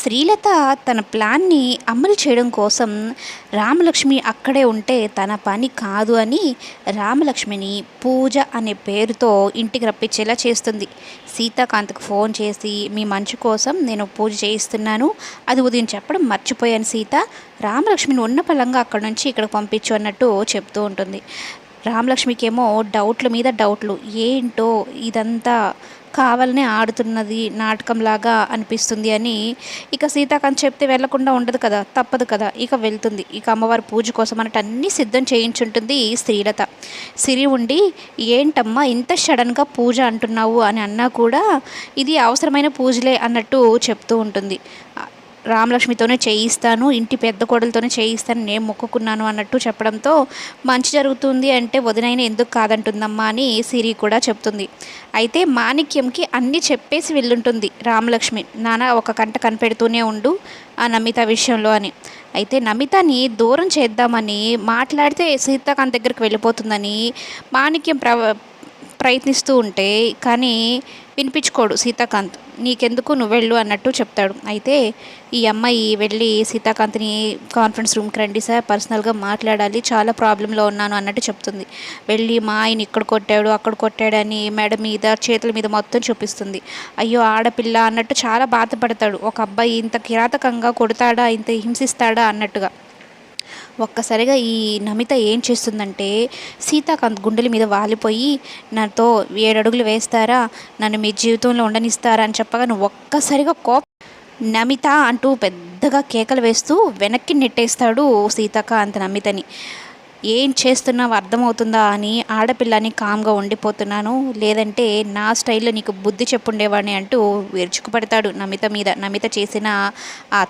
శ్రీలత తన ప్లాన్ని అమలు చేయడం కోసం రామలక్ష్మి అక్కడే ఉంటే తన పని కాదు అని రామలక్ష్మిని పూజ అనే పేరుతో ఇంటికి రప్పించేలా చేస్తుంది. సీతాకాంత్కు ఫోన్ చేసి మీ మంచు కోసం నేను పూజ చేయిస్తున్నాను. అది ఉదయం చెప్పడం మర్చిపోయాను సీత. రామలక్ష్మిని ఉన్న పలంగా అక్కడ నుంచి ఇక్కడికి పంపించు అన్నట్టు చెప్తూ ఉంటుంది. రామలక్ష్మికేమో డౌట్ల మీద డౌట్లు. ఏంటో ఇదంతా కావాలనే ఆడుతున్నది నాటకంలాగా అనిపిస్తుంది అని ఇక సీతాకాంత్ చెప్తే వెళ్ళకుండా ఉండదు కదా తప్పదు కదా. ఇక వెళ్తుంది. ఇక అమ్మవారి పూజ కోసం అన్నట్టు అన్నీ సిద్ధం చేయించుంటుంది శ్రీలత సిరి ఉండి ఏంటమ్మా ఇంత సడన్గా పూజ అంటున్నావు? అని అన్నా కూడా ఇది అవసరమైన పూజలే అన్నట్టు చెప్తూ ఉంటుంది. రామలక్ష్మితోనే చేయిస్తాను ఇంటి పెద్ద కోడలతోనే చేయిస్తాను నేను మొక్కుకున్నాను అన్నట్టు చెప్పడంతో మంచి జరుగుతుంది అంటే వదినైన ఎందుకు కాదంటుందమ్మా అని సిరి కూడా చెప్తుంది. అయితే మాణిక్యంకి అన్నీ చెప్పేసి వెళ్ళుంటుంది రామలక్ష్మి. నాన్న ఒక కంట కనిపెడుతూనే ఉండు ఆ నమిత విషయంలో అని. అయితే నమితని దూరం చేద్దామని మాట్లాడితే సీతాకాంత్ దగ్గరికి వెళ్ళిపోతుందని మాణిక్యం ప్ర ప్రయత్నిస్తూ ఉంటే కానీ వినిపించుకోడు సీతాకాంత్. నీకెందుకు నువ్వు వెళ్ళు అన్నట్టు చెప్తాడు. అయితే ఈ అమ్మాయి వెళ్ళి సీతాకాంత్ని కాన్ఫరెన్స్ రూమ్కి రండి సార్ పర్సనల్గా మాట్లాడాలి చాలా ప్రాబ్లంలో ఉన్నాను అన్నట్టు చెప్తుంది. వెళ్ళి మా ఆయన ఇక్కడ కొట్టాడు అక్కడ కొట్టాడని మెడ మీద చేతుల మీద మొత్తం చూపిస్తుంది. అయ్యో ఆడపిల్ల అన్నట్టు చాలా బాధపడతాడు. ఒక అబ్బాయి ఇంత కిరాతకంగా కొడతాడా ఇంత హింసిస్తాడా అన్నట్టుగా. ఒక్కసారిగా ఈ నమిత ఏం చేస్తుందంటే సీతాకాంత్ గుండెల మీద వాలిపోయి నాతో ఏడు అడుగులు వేస్తారా? నన్ను మీ జీవితంలో ఉండనిస్తారా? అని చెప్పగా నువ్వు ఒక్కసారిగా కోప నమిత అంటూ పెద్దగా కేకలు వేస్తూ వెనక్కి నెట్టేస్తాడు సీతాకాంత్ నమితని. ఏం చేస్తున్నావు? అర్థమవుతుందా? అని ఆడపిల్లని కామ్గా ఉండిపోతున్నాను. లేదంటే నా స్టైల్లో నీకు బుద్ధి చెప్పుండేవాడిని అంటూ విరుచుకుపడతాడు నమిత మీద. నమిత చేసిన ఆ